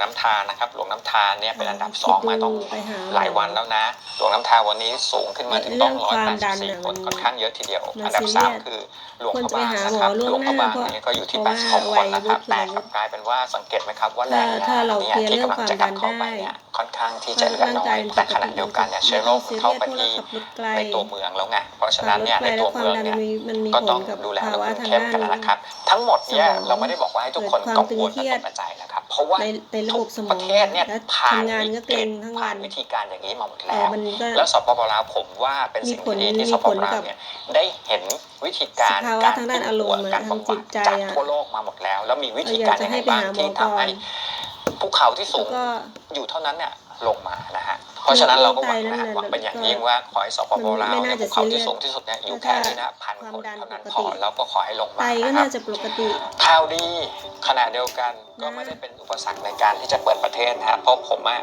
น้ำทานนะครับหลวงน้ำทานเนี่ยเป็นอันดับสองมาต้องไปหาหลายวันแล้วนะ หลวงน้ำทานวันนี้สูงขึ้นมาถึงต้องเรื่ร้ออยงคแปวามดดัสิบนสี่น่ะคนมันค่อนข้างเยอะทีเดียวมันอันดับซีเรีสามยสคือหลวงควรพระจะไปบางหานะหมคอรับหลวงพระบางล่วงหน้านี่ก็อยู่ที่เพราะแปดว่าสิบหกคนนะครับวัแต่ยกลับกลายเป็นว่าสังเกตไหมครับว่าแรถ้างถ้าเราเนี่ยเคลียร์ที่เรื่องกำลังความจะกดัลับนเข้าไปได้เนี่ยค่อนข้างที่จะเหลือร่างน้อกายยเป็นปแต่กขณะติเดียวกันเนี่ยเชื้อโรคมันเข้าไปที่ในตัวเมืองแล้วไงเพราะฉะนั้นเนี่ยในตัวเมืองเนี่ยมันมีก็ผต้อลงกับดูแลภาระวะบบทางเข้มด้านกันนะครับ ทั้งหมดเนี่ยสมองเราไม่ได้บอกว่าให้ทุกคนเกิดคกัวางมตึงวลเครีและยตดกใจนะครับ เพราะว่าในในระบบสมปองระเทศเนี่ยและผ่านทำงานก็เกร็งทั้งวัผ่านนวิธีการอย่างนี้มาหมดเอแล้อวมันก็แล้วสปปลาวผมว่าเป็นสิ่งที่ดีที่มีสผปลปลาวกับเนี่ยได้เห็นวิธีการสภาวะการทางด้านอารมณ์การทางบำจิบัดตใจจากอะทั่วโลกมาหมดแล้ว แล้วมีวิเราธีอยาการกจะยังให้ไงไปบ้างหาหมอที่ก่อทำให้นภูเขาที่สูแล้วงก็อยู่เท่านั้นเนี่ย ลงมานะฮะ เพราะฉะนั้นเราก็หวังนะฮะโรคไตนั่นน่ะหวังเป็นอย่างยิ่งว่าขอให้สปปลาวไม่เนี่น่ายจะภูเขาที่ซีเรียสสูงที่สุดเนี่ยอยู่ถ้าแค่นี้นะพันความคนดันเท่านั้นปกพติอแล้วก็ขอให้ลงไตมาก็นะครับน่าจะปกติข่าวดีขณะเดียวกันก็นะไม่ได้เป็นอุปสรรคในการที่จะเปิดประเทศนะฮะเพราะผมอะ